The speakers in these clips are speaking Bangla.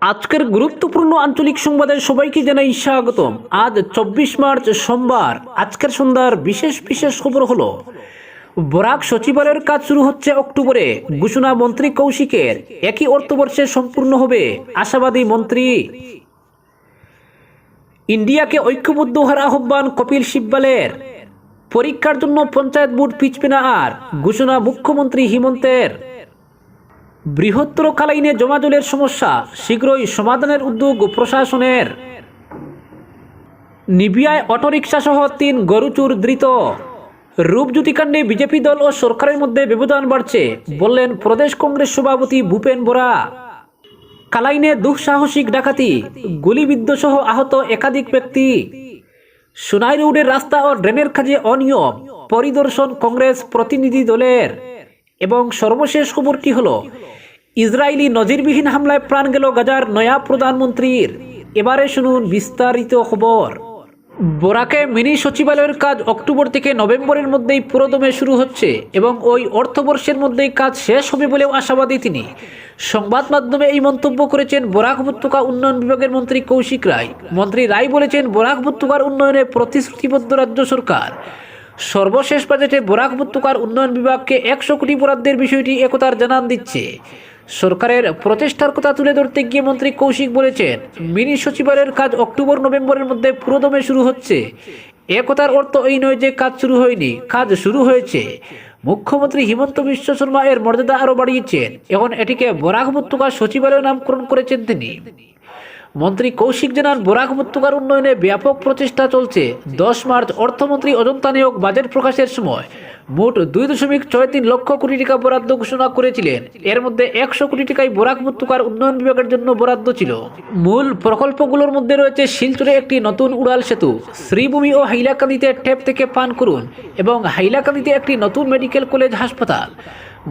আজকের গুরুত্বপূর্ণ আঞ্চলিক সংবাদে সবাইকে জানাই স্বাগতম। আজ চব্বিশ মার্চ সোমবার। আজকের সন্ধ্যার বিশেষ বিশেষ খবর হলো, বরাক সচিবালয়ের কাজ শুরু হচ্ছে অক্টোবরে। ঘোষণা মন্ত্রী কৌশিকের। একই অর্থবর্ষে সম্পূর্ণ হবে। আশাবাদী মন্ত্রী। ইন্ডিয়াকে ঐক্যবদ্ধ হওয়ার আহ্বান কপিল সিব্বালের। পরীক্ষার জন্য পঞ্চায়েত বোর্ড পিছবে না আর, ঘোষণা মুখ্যমন্ত্রী হিমন্তের। বৃহত্তর কালাইনে জমাজলের সমস্যা, শীঘ্রই সমাধানের উদ্যোগ প্রশাসনের। নিবিয়ায় অটোরিকশা সহ তিন গরুচুর ধৃত। রূপজ্যোতিকাণ্ডে বিজেপি দল ও সরকারের মধ্যে ব্যবধান বাড়ছে, বললেন প্রদেশ কংগ্রেস সভাপতি ভূপেন বোরা। কালাইনে দুঃসাহসিক ডাকাতি গুলিবিদ্ধ সহ আহত একাধিক ব্যক্তি। সোনাই রোডের রাস্তা ও ড্রেনের কাজে অনিয়ম, পরিদর্শন কংগ্রেস প্রতিনিধি দলের। এবং সর্বশেষ খবরটি হলো ইসরায়েলি নজিরবিহীন হামলায় প্রাণ গেল গাজার নয়া প্রধানমন্ত্রীর। এবারে শুনুন বিস্তারিত খবর। বোরাকে মিনি সচিবালয়ের কাজ অক্টোবর থেকে নভেম্বরের মধ্যেই পুরোদমে শুরু হচ্ছে এবং ওই অর্থবর্ষের মধ্যেই কাজ শেষ হবে বলেও আশাবাদী তিনি। সংবাদ মাধ্যমে এই মন্তব্য করেছেন বরাক উপত্যকা উন্নয়ন বিভাগের মন্ত্রী কৌশিক রায়। মন্ত্রী রায় বলেছেন, বরাক উপত্যকার উন্নয়নে প্রতিশ্রুতিবদ্ধ রাজ্য সরকার। সর্বশেষ বাজেটে বরাক উপত্যকার উন্নয়ন বিভাগকে একশো কোটি বরাদ্দের বিষয়টি একতার জানান দিচ্ছে। সরকারের প্রচেষ্টার কথা তুলে ধরতে গিয়ে মন্ত্রী কৌশিক বলেছেন, মিনি সচিবালয়ের কাজ অক্টোবর, নভেম্বরের মধ্যে পুরোদমে শুরু হচ্ছে। একতার অর্থ এই নয় যে কাজ শুরু হয়নি, কাজ শুরু হয়েছে। মুখ্যমন্ত্রী হিমন্ত বিশ্ব শর্মা এর মর্যাদা আরও বাড়িয়েছেন, এখন এটিকে বরাক উপত্যকা সচিবালয় নামকরণ করেছেন তিনি। মন্ত্রী কৌশিক জানান, বরাক উপত্যকার উন্নয়নে ব্যাপক প্রচেষ্টা চলছে। দশ মার্চ অর্থমন্ত্রী অজন্তা নিয়োগ বাজেট প্রকাশের সময় মোট দুই দশমিক ছয় তিন লক্ষ কোটি টাকা বরাদ্দ ঘোষণা করেছিলেন। এর মধ্যে একশো কোটি টাকাই বরাক উপত্যকার উন্নয়ন বিভাগের জন্য বরাদ্দ ছিল। মূল প্রকল্পগুলোর মধ্যে রয়েছে শিলচরে একটি নতুন উড়াল সেতু। শ্রীভূমি ও হাইলাকান্দিতে ট্যাপ থেকে পান করুন এবং হাইলাকান্দিতে একটি নতুন মেডিকেল কলেজ হাসপাতাল।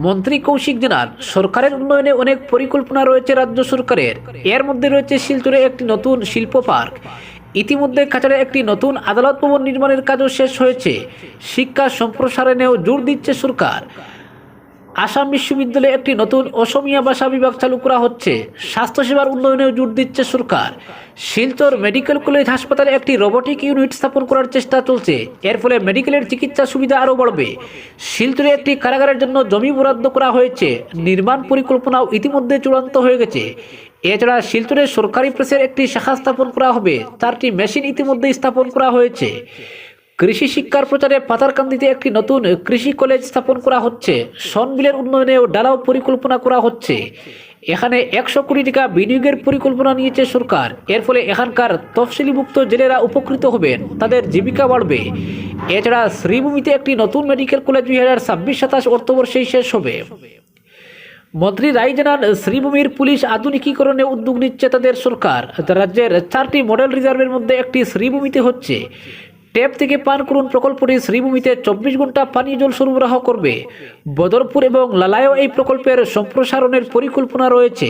মন্ত্রী কৌশিক জানান, সরকারের উন্নয়নে অনেক পরিকল্পনা রয়েছে রাজ্য সরকারের। এর মধ্যে রয়েছে শিলচরে একটি নতুন শিল্প পার্ক। ইতিমধ্যে কাছাড়ে একটি নতুন আদালত ভবন নির্মাণের কাজও শেষ হয়েছে। শিক্ষা সম্প্রসারণেও জোর দিচ্ছে সরকার। আসাম বিশ্ববিদ্যালয়ে একটি নতুন অসমিয়া ভাষা বিভাগ চালু করা হচ্ছে। স্বাস্থ্যসেবার উন্নয়নেও জোর দিচ্ছে সরকার। শিলচর মেডিকেল কলেজ হাসপাতালে একটি রোবোটিক ইউনিট স্থাপন করার চেষ্টা চলছে। এর ফলে মেডিকেলের চিকিৎসা সুবিধা আরও বাড়বে। শিলচরে একটি কারাগারের জন্য জমি বরাদ্দ করা হয়েছে। নির্মাণ পরিকল্পনাও ইতিমধ্যে চূড়ান্ত হয়ে গেছে। এছাড়া শিলচরে সরকারি প্রেসের একটি শাখা স্থাপন করা হবে। চারটি মেশিন ইতিমধ্যেই স্থাপন করা হয়েছে। কৃষি শিক্ষার প্রচারে পাতারকান্দিতে একটি নতুন কৃষি কলেজ স্থাপন করা হচ্ছে। সনবিলের উন্নয়নেও ডালাও পরিকল্পনা করা হচ্ছে। এখানে একশো কোটি টাকা বিনিয়োগের পরিকল্পনা নিয়েছে সরকার। এর ফলে এখানকার তফসিলিভুক্ত জেলেরা উপকৃত হবেন, তাদের জীবিকা বাড়বে। এছাড়া শ্রীভূমিতে একটি নতুন মেডিকেল কলেজ দুই হাজার ছাব্বিশ সাতাশ অর্থবর্ষেই শেষ হবে। মন্ত্রী রায় জানান, শ্রীভূমির পুলিশ আধুনিকীকরণে উদ্যোগ নিচ্ছে তাদের সরকার। রাজ্যের চারটি মডেল রিজার্ভের মধ্যে একটি শ্রীভূমিতে হচ্ছে। ট্যাপ থেকে পান করুন প্রকল্পটি শ্রীভূমিতে চব্বিশ ঘণ্টা পানীয় জল সরবরাহ করবে। বদরপুর এবং লালায়ও এই প্রকল্পের সম্প্রসারণের পরিকল্পনা রয়েছে।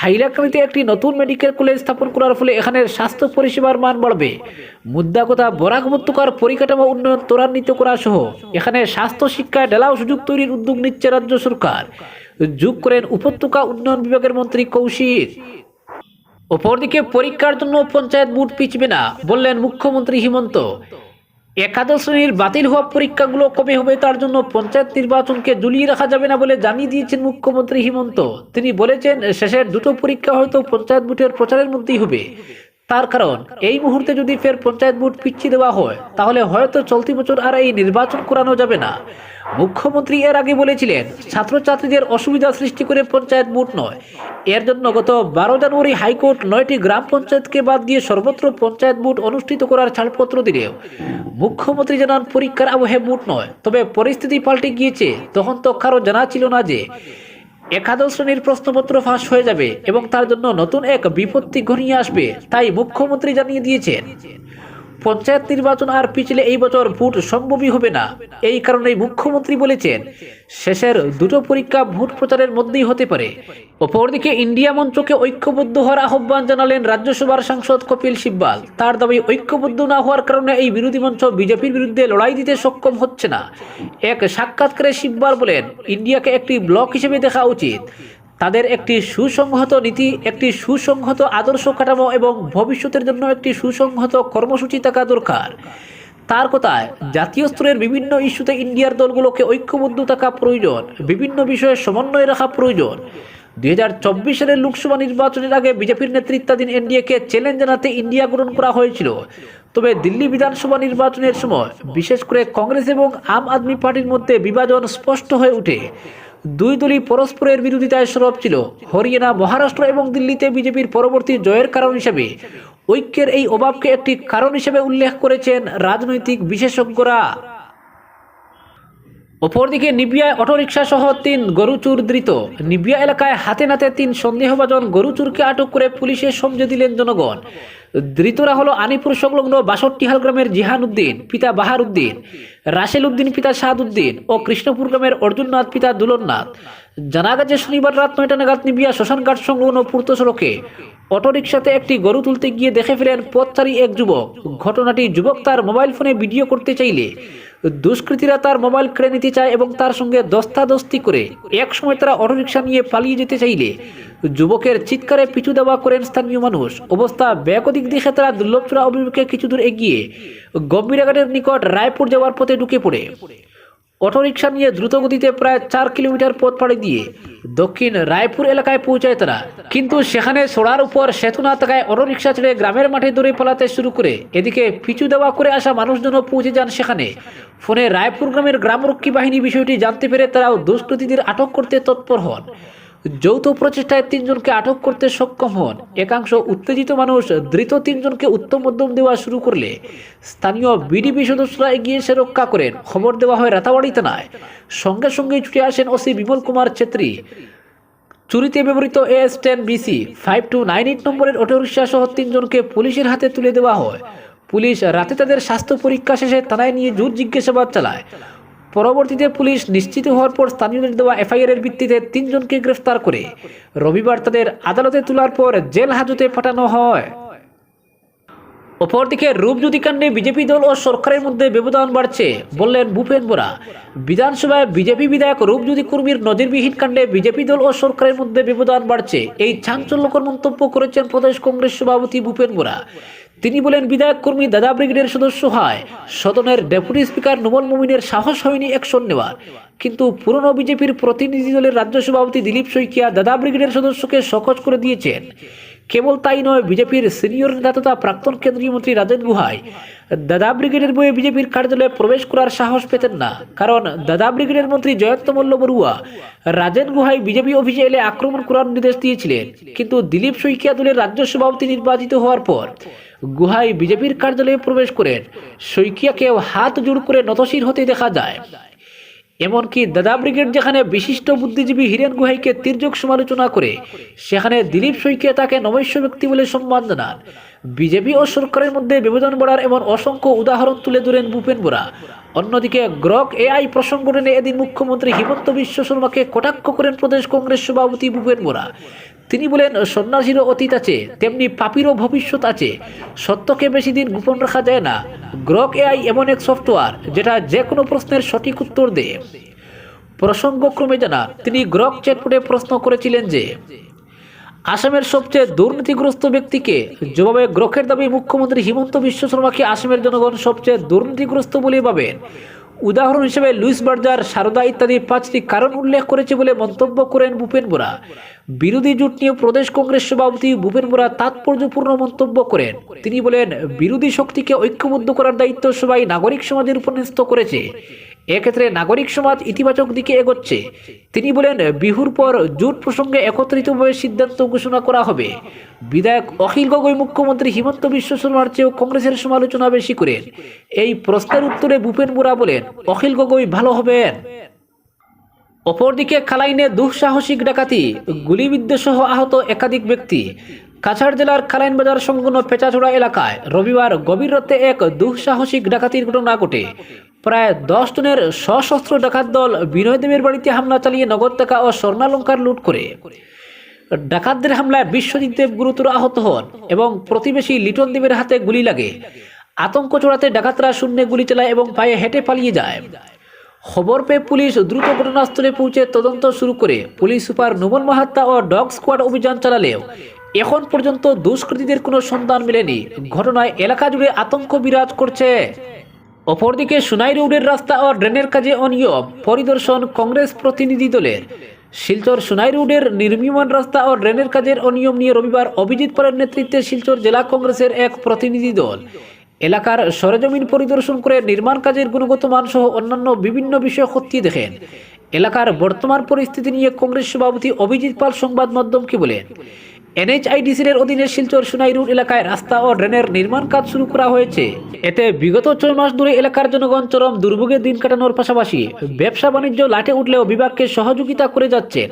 হাইলাকান্দিতে একটি নতুন মেডিকেল কলেজ স্থাপন করার ফলে এখানের স্বাস্থ্য পরিষেবার মান বাড়বে। মুদ্রা কথা বরাক উপত্যকার পরিকাঠামো উন্নয়ন ত্বরান্বিত করা সহ এখানে স্বাস্থ্য শিক্ষায় ঢেলাও সুযোগ তৈরির উদ্যোগ নিচ্ছে রাজ্য সরকার। যোগ করেন উপত্যকা উন্নয়ন বিভাগের মন্ত্রী কৌশিক। অপরদিকে পরীক্ষার জন্য পঞ্চায়েত বুট পিছবে না, বললেন মুখ্যমন্ত্রী হিমন্ত। একাদশ শ্রেণির বাতিল হওয়া পরীক্ষাগুলো কবে হবে তার জন্য পঞ্চায়েত নির্বাচনকে জুলিয়ে রাখা যাবে না বলে জানিয়ে দিয়েছেন মুখ্যমন্ত্রী হিমন্ত। তিনি বলেছেন, শেষের দুটো পরীক্ষা হয়তো পঞ্চায়েত বুটের প্রচারের মধ্যেই হবে। তার কারণ, এই মুহূর্তে যদি ফের পঞ্চায়েত বুট পিছিয়ে দেওয়া হয়, তাহলে হয়তো চলতি বছর আর এই নির্বাচন করানো যাবে না। মুখ্যমন্ত্রী এর আগে বলেছিলেন, ছাত্রছাত্রীদের অসুবিধা সৃষ্টি করে পঞ্চায়েত বুট নয়। এর জন্য গত বারো জানুয়ারি হাইকোর্ট নয়টি গ্রাম পঞ্চায়েতকে বাদ দিয়ে সর্বত্র পঞ্চায়েত বুট অনুষ্ঠিত করার ছাড়পত্র দিলেও, মুখ্যমন্ত্রী জানান পরীক্ষার আবহে বুট নয়। তবে পরিস্থিতি পাল্টে গিয়েছে, তখন তো কারও জানা ছিল না যে একাদশ শ্রেণির প্রশ্নপত্র ফাঁস হয়ে যাবে এবং তার জন্য নতুন এক বিপত্তি ঘনিয়ে আসবে, তাই মুখ্যমন্ত্রী জানিয়ে দিয়েছেন। পঞ্চায়েত নির্বাচন আর পিছলে এই বছর ভোট সম্ভবই হবে না। এই কারণেই মুখ্যমন্ত্রী বলেছেন, শেষের দুটো পরীক্ষা ভোট প্রচারের মধ্যেই হতে পারে। অপরদিকে ইন্ডিয়া মঞ্চকে ঐক্যবদ্ধ হওয়ার আহ্বান জানালেন রাজ্যসভার সাংসদ কপিল সিব্বাল। তার দাবি, ঐক্যবদ্ধ না হওয়ার কারণে এই বিরোধী মঞ্চ বিজেপির বিরুদ্ধে লড়াই দিতে সক্ষম হচ্ছে না। এক সাক্ষাৎকারে সিব্বাল বলেন, ইন্ডিয়াকে একটি ব্লক হিসেবে দেখা উচিত। তাদের একটি সুসংহত নীতি, একটি সুসংহত আদর্শ কাঠামো এবং ভবিষ্যতের জন্য একটি সুসংহত কর্মসূচি থাকা দরকার। তার কথায়, জাতীয় স্তরের বিভিন্ন ইস্যুতে ইন্ডিয়ার দলগুলোকে ঐক্যবদ্ধ থাকা প্রয়োজন, বিভিন্ন বিষয়ে সমন্বয় রাখা প্রয়োজন। দুই হাজার চব্বিশ সালের লোকসভা নির্বাচনের আগে বিজেপির নেতৃত্বাধীন এনডিএকে চ্যালেঞ্জ জানাতে ইন্ডিয়া গ্রহণ করা হয়েছিল। তবে দিল্লি বিধানসভা নির্বাচনের সময়, বিশেষ করে কংগ্রেস এবং আম আদমি পার্টির মধ্যে বিভাজন স্পষ্ট হয়ে ওঠে। দুই দলই পরস্পরের বিরোধিতায় সরব ছিল। হরিয়ানা, মহারাষ্ট্র এবং দিল্লিতে বিজেপির পরবর্তী জয়ের কারণ হিসেবে। ঐক্যের এই অভাবকে একটি কারণ হিসেবে উল্লেখ করেছেন রাজনৈতিক বিশেষজ্ঞরা। অপরদিকে নিবিয়ায় অটোরিকশা সহ তিন গরুচুর ধৃত। নিবিয়া এলাকায় হাতে নাতে তিন সন্দেহভাজন গরুচুরকে আটক করে পুলিশে সমঝে দিলেন জনগণ। ধৃতরা হলো আনিপুর সংলগ্ন বাষট্টিহাল গ্রামের জিহান উদ্দিন পিতা বাহার উদ্দিন রাসেল উদ্দিন পিতা শাহাদ উদ্দিন ও কৃষ্ণপুর গ্রামের অর্জুননাথ পিতা দুলননাথ। জানা গেছে শনিবার রাত নয়টা নাগাদ নিবিয়া শ্মশানঘাট সংলগ্ন পূর্ত সড়কে অটোরিকশাতে একটি গরু তুলতে গিয়ে দেখে ফেলেন পথচারী এক যুবক। ঘটনাটি যুবক তার মোবাইল ফোনে ভিডিও করতে চাইলে। দুষ্কৃতীরা তার মোবাইল কেড়ে নিতে চায় এবং তার সঙ্গে দস্তাদস্তি করে। এক সময় তারা অটোরিকশা নিয়ে পালিয়ে যেতে চাইলে, যুবকের চিৎকারে পিছু দেওয়া করেন স্থানীয় মানুষ। অবস্থা ব্যাকদিক দেখে তারা দুর্লভচূড়া অভিমুখে কিছু দূর এগিয়ে গম্ভীরাঘাটের নিকট রায়পুর যাওয়ার পথে ঢুকে পড়ে। অটোরিকশা নিয়ে দ্রুতগতিতে প্রায় চার কিলোমিটার পথ পাড়ি দিয়ে দক্ষিণ রায়পুর এলাকায় পৌঁছায় তারা। কিন্তু সেখানে সোড়ার উপর সেতু না থাকায় অটোরিকশা ছেড়ে গ্রামের মাঠে দৌড়ে পালাতে শুরু করে। এদিকে পিছু দেওয়া করে আসা মানুষজনও পৌঁছে যান সেখানে। ফোনে রায়পুর গ্রামের গ্রামরক্ষী বাহিনী বিষয়টি জানতে পেরে তারাও দুষ্কৃতীদের আটক করতে তৎপর হন। যৌথ প্রচেষ্টায় তিনজনকে আটক করতে সক্ষম হন। একাংশ উত্তেজিত মানুষ ধৃত তিনজনকে উত্তম মধ্যম দেওয়া শুরু করলে। স্থানীয় বিডিপি সদস্যরা এগিয়ে এসে রক্ষা করেন। খবর দেওয়া হয় রাতাবাড়ি থানায়। সঙ্গে সঙ্গে ছুটে আসেন ওসি বিমল কুমার ছেত্রী। চুরিতে ব্যবহৃত S ten BC five two nine eight নম্বরের অটোরিকশা সহ তিনজনকে পুলিশের হাতে তুলে দেওয়া হয়। পুলিশ রাতে তাদের স্বাস্থ্য পরীক্ষা শেষে থানায় নিয়ে জোর জিজ্ঞাসাবাদ চালায়। পরবর্তীতে পুলিশ নিশ্চিত হওয়ার পর স্থানীয়দের দেওয়া এফআইআরের ভিত্তিতে তিনজনকে গ্রেফতার করে। রবিবার তাদের আদালতে তোলার পর জেল হাজতে পাঠানো হয়। অপরদিকে রূপজ্যোতি কাণ্ডে বিজেপি দল ও সরকারের মধ্যে ব্যবধান বাড়ছে, বললেন ভূপেন বোরা। বিধানসভায় বিজেপি বিধায়ক রূপজ্যোতি কর্মীর নজিরবিহীন কাণ্ডে বিজেপি দল ও সরকারের মধ্যে ব্যবধান বাড়ছে, এই চাঞ্চল্যকর মন্তব্য করেছেন প্রদেশ কংগ্রেস সভাপতি ভূপেন বোরা। তিনি বলেন, বিধায়ক কর্মী দাদা ব্রিগেডের সদস্য হয়। সদনের ডেপুটি স্পিকার নুমল মুমিনের সাহস হয়নি অ্যাকশন নেওয়ার। কিন্তু পুরনো বিজেপির প্রতিনিধি দলের রাজ্য সভাপতি দিলীপ শইকিয়া দাদা ব্রিগেডের সদস্যকে সকজ করে দিয়েছেন। কেবল তাই নয়, বিজেপির সিনিয়র নেতা তথা প্রাক্তন কেন্দ্রীয় মন্ত্রী রাজেন গুহাই। দাদা ব্রিগেডের বয়ে বিজেপির কার্যালয়ে প্রবেশ করার সাহস পেতেন না। কারণ দাদা ব্রিগেডের মন্ত্রী জয়ন্ত মল্ল বড়ুয়া রাজেন গুহাই বিজেপি অফিসে এলে আক্রমণ করার নির্দেশ দিয়েছিলেন। কিন্তু দিলীপ শইকিয়া দলের রাজ্য সভাপতি নির্বাচিত হওয়ার পর গুহাই বিজেপির কার্যালয়ে প্রবেশ করেন। শইকিয়াকেও হাত জোড় করে নতশির হতে দেখা যায়। এমনকি দাদা ব্রিগেড যেখানে বিশিষ্ট বুদ্ধিজীবী হীরেন গুহাইকে তির্যক সমালোচনা করে, সেখানে দিলীপ সৈকে তাকে নবৈশ্য ব্যক্তি বলে সম্মান জানান। বিজেপি ও সরকারের মধ্যে বিবেদন বাড়ার এমন অসংখ্য উদাহরণ তুলে ধরেন ভূপেন বোরা। অন্যদিকে গ্রক এআই প্রসঙ্গ নিয়ে এদিন মুখ্যমন্ত্রী হিমন্ত বিশ্ব শর্মাকে কটাক্ষ করেন প্রদেশ কংগ্রেস সভাপতি ভূপেন বোরা। তিনি বলেন, সন্ন্যাসীরও অতীত আছে, তেমনি পাপিরও ভবিষ্যৎ আছে। সত্যকে বেশি দিন গোপন রাখা যায় না। গ্রক এআই এমন এক সফটওয়্যার যেটা যে কোনো প্রশ্নের সঠিক উত্তর দেয়। প্রসঙ্গক্রমে জানা তিনি গ্রক চ্যাটপটে প্রশ্ন করেছিলেন যে, আসামের সবচেয়ে দুর্নীতিগ্রস্ত ব্যক্তিকে? জবাবে গ্রকের দাবি, মুখ্যমন্ত্রী হিমন্ত বিশ্ব শর্মাকে আসামের জনগণ সবচেয়ে দুর্নীতিগ্রস্ত বলে ভাবেন। উদাহরণ হিসেবে লুইস বার্জার, সারদা ইত্যাদি পাঁচটি কারণ উল্লেখ করেছে বলে মন্তব্য করেন ভূপেন বোরা বিরোধী জোট নিয়ে প্রদেশ কংগ্রেস সভাপতি ভূপেন বোরা তাৎপর্যপূর্ণ মন্তব্য করেন। তিনি বলেন, বিরোধী শক্তিকে ঐক্যবদ্ধ করার দায়িত্ব সবাই নাগরিক সমাজের উপর করেছে। এক্ষেত্রে নাগরিক সমাজ ইতিবাচক দিকে এগোচ্ছে। তিনি বলেন, বিহুর পর জোট প্রসঙ্গে একত্রিতভাবে সিদ্ধান্ত ঘোষণা করা হবে। বিধায়ক অখিল গগৈ মুখ্যমন্ত্রী হিমন্ত বিশ্ব শর্মার চেয়েও কংগ্রেসের সমালোচনা বেশি করেন। এই প্রশ্নের উত্তরে ভূপেন বোরা বলেন, অখিল গগৈ ভালো হবেন। অপরদিকে খালাইনে দুঃসাহসিক ডাকাতি, গুলিবিদ্ধ সহ আহত একাধিক ব্যক্তি। কাছাড় জেলার খালাইন বাজার সংলগ্ন পেঁচাছড়া এলাকায় রবিবার গভীর রাতে এক দুঃসাহসিক ডাকাতির ঘটনা ঘটে। প্রায় দশ জনের সশস্ত্র ডাকাত দল বিনয় দেবের বাড়িতে হামলা চালিয়ে নগদ টাকা ও স্বর্ণালঙ্কার লুট করে। ডাকাতদের হামলায় বিশ্বজিৎ দেব গুরুতর আহত হন এবং প্রতিবেশী লিটন দেবের হাতে গুলি লাগে। আতঙ্ক চড়াতে ডাকাতরা শূন্যে গুলি চালায় এবং পায়ে হেঁটে পালিয়ে যায়। খবর পেয়ে পুলিশ দ্রুত ঘটনাস্থলে পৌঁছে তদন্ত শুরু করে। পুলিশ সুপার নোমল মাহাত্তা ও ডগ স্কোয়াড অভিযান চালালেও এখন পর্যন্ত দুষ্কৃতীদের কোনো সন্ধান মেলেনি। ঘটনায় এলাকা জুড়ে আতঙ্ক বিরাজ করছে। অপরদিকে সুনাই রোডের রাস্তা ও ড্রেনের কাজে অনিয়ম। পরিদর্শন কংগ্রেস প্রতিনিধি দলের। শিলচর সুনাই রোডের নির্মীয়মান রাস্তা ও ড্রেনের কাজের অনিয়ম নিয়ে রবিবার অভিজিৎ পালের নেতৃত্বে শিলচর জেলা কংগ্রেসের এক প্রতিনিধি দল। এলাকার সরেজমিন পরিদর্শন করে নির্মাণ কাজের গুণগত মান সহ অন্যান্য বিভিন্ন বিষয় খতিয়ে দেখেন। এলাকার বর্তমান পরিস্থিতি নিয়ে কংগ্রেস সভাপতি অভিজিৎ পাল সংবাদ মাধ্যমকে বলেন এনএইচআইডিসির অধীনে শিলচর সুনাই এলাকায় রাস্তা ও ড্রেনের নির্মাণ কাজ শুরু করা হয়েছে। এতে বিগত ছয় মাস ধরে এলাকার জনগণ চরম দুর্ভোগে দিন কাটানোর পাশাপাশি ব্যবসা বাণিজ্য লাটে উঠলেও বিভাগকে সহযোগিতা করে যাচ্ছেন,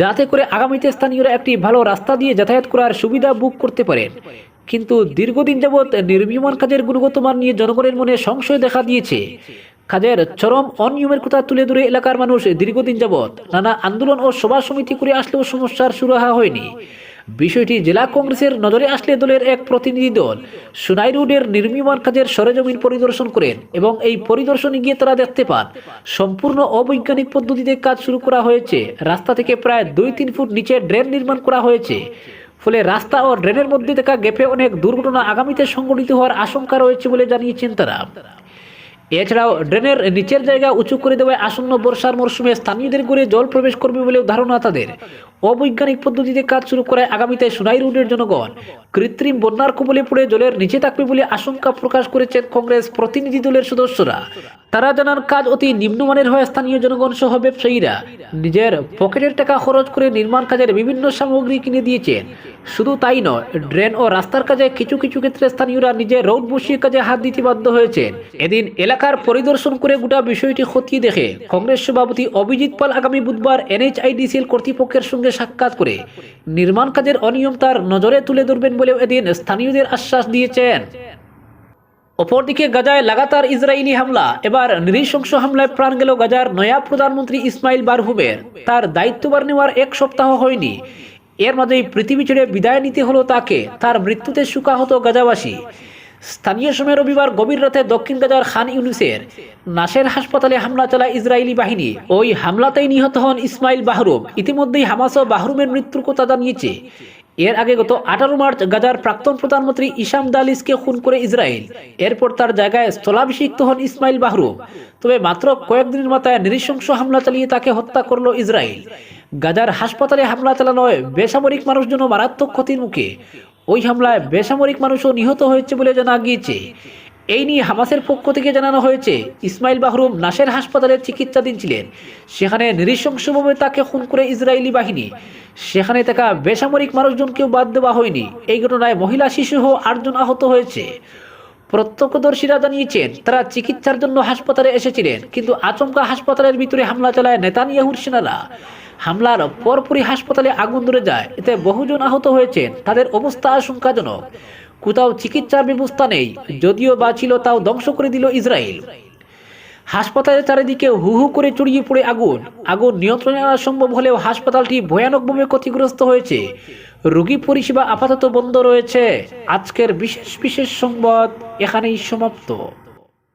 যাতে করে আগামীতে স্থানীয়রা একটি ভালো রাস্তা দিয়ে যাতায়াত করার সুবিধা বুক করতে পারেন। কিন্তু দীর্ঘদিন যাবৎ নির্মীয়মান কাজের গুণগত মান নিয়ে জনগণের মনে সংশয় দেখা দিয়েছে। কাজের চরম অনিয়মের কথা তুলে ধরে এলাকার মানুষ দীর্ঘদিন যাবৎ নানা আন্দোলন ও সভা সমিতি করে আসলেও সমস্যার সুরাহা হয়নি। বিষয়টি জেলা কংগ্রেসের নজরে আসলে দলের এক প্রতিনিধি দল। সুনাই রোডের নির্মীয়মান কাজের সরেজমিন পরিদর্শন করেন এবং এই পরিদর্শনে গিয়ে তারা দেখতে পান, সম্পূর্ণ অবৈজ্ঞানিক পদ্ধতিতে কাজ শুরু করা হয়েছে। রাস্তা থেকে প্রায় দুই তিন ফুট নিচে ড্রেন নির্মাণ করা হয়েছে। ফলে রাস্তা ও ড্রেনের মধ্যে থাকা গ্যাপে অনেক দুর্ঘটনা আগামীতে সংঘটিত হওয়ার আশঙ্কা রয়েছে বলে জানিয়েছেন তারা। এছাড়াও ড্রেনের নিচের জায়গা উঁচু করে দেওয়ায় আসন্ন বর্ষার মরশুমে স্থানীয়দের ঘরে জল প্রবেশ করবে বলেও ধারণা তাদের। অবৈজ্ঞানিক পদ্ধতিতে কাজ শুরু করায় আগামীতে সুনাই রোডের জনগণ। কৃত্রিম বন্যার কবলে পড়ে জলের নিচে থাকবে বলে আশঙ্কা প্রকাশ করেছেন কংগ্রেস প্রতিনিধি দলের সদস্যরা। তারা জানান, কাজ অতি নিম্নমানের হয় স্থানীয় জনগণ সহ ব্যবসায়ীরা নিজের পকেটের টাকা খরচ করে নির্মাণ কাজের বিভিন্ন সামগ্রী কিনে দিয়েছেন। শুধু তাই নয়, ড্রেন ও রাস্তার কাজে কিছু কিছু ক্ষেত্রে স্থানীয়রা নিজের রোড বসিয়ে কাজে হাত দিতে বাধ্য হয়েছেন। এদিন এলাকার পরিদর্শন করে গোটা বিষয়টি খতিয়ে দেখে কংগ্রেস সভাপতি অভিজিৎ পাল আগামী বুধবার এনএইচআইডিসিএল কর্তৃপক্ষের সঙ্গে সাক্ষাৎ করে। নির্মাণ কাজের অনিয়ম তার নজরে তুলে ধরবেন বলেও এদিন স্থানীয়দের আশ্বাস দিয়েছেন। অপরদিকে গাজায় লাগাতার ইসরায়েলি হামলা। এবার নৃশংস হামলায় প্রাণ গেল গাজার নয়া প্রধানমন্ত্রী ইসমাইল বারহুবের তার দায়িত্বভার নেওয়ার এক সপ্তাহ হয়নি। এর মাঝেই পৃথিবী ছেড়ে বিদায় নিতে হলো তাকে। তার মৃত্যুতে সুকাহত গাজাবাসী। স্থানীয় সময় রবিবার গভীর রাতে দক্ষিণ গাজার খান ইউনুসের নাসের হাসপাতালে হামলা চালায় ইসরায়েলি বাহিনী। ওই হামলাতেই নিহত হন ইসমাইল বাহরুম। ইতিমধ্যেই হামাস ও বাহরুমের মৃত্যুর কথা জানিয়েছে। এর আগে গত আঠারো মার্চ গাজার প্রাক্তন প্রধানমন্ত্রী ইসাম দালিসকে খুন করে ইসরায়েল। এরপর তার জায়গায় স্থলাভিষিক্ত হন ইসমাইল বাহরুম। তবে মাত্র কয়েকদিনের মাথায় নৃশংস হামলা চালিয়ে তাকে হত্যা করল ইসরায়েল। গাজার হাসপাতালে হামলা চালানোয় বেসামরিক মানুষজন মারাত্মক ক্ষতির মুখে। ওই হামলায় বেসামরিক মানুষও নিহত হয়েছে বলে জানা গিয়েছে। এই নিয়ে হামাসের পক্ষ থেকে জানানো হয়েছে, ইসমাইল বাহরুম নাসের হাসপাতালে চিকিৎসাধীন ছিলেন। সেখানে নৃশংসভাবে তাকে খুন করে ইসরায়েলি বাহিনী। সেখানে থাকা বেসামরিক মানুষজনকেও বাদ দেওয়া হয়নি। এই ঘটনায় মহিলা, শিশুসহ আটজন আহত হয়েছে। প্রত্যক্ষদর্শীরা জানিয়েছেন, তারা চিকিৎসার জন্য হাসপাতালে এসেছিলেন, কিন্তু আচমকা হাসপাতালের ভিতরে হামলা চালায় নেতানিয়াহুর সেনারা। হামলার পরপরই হাসপাতালে আগুন ধরে যায়। এতে বহুজন আহত হয়েছেন। তাদের অবস্থা আশঙ্কাজনক। কোথাও চিকিৎসার ব্যবস্থা নেই। যদিও বা ছিল, তাও ধ্বংস করে দিল ইসরায়েল। হাসপাতালের চারিদিকে হু হু করে চড়িয়ে পড়ে আগুন। আগুন নিয়ন্ত্রণে আনা সম্ভব হলেও হাসপাতালটি ভয়ানকভাবে ক্ষতিগ্রস্ত হয়েছে। রোগী পরিষেবা আপাতত বন্ধ রয়েছে। আজকের বিশেষ বিশেষ সংবাদ এখানেই সমাপ্ত।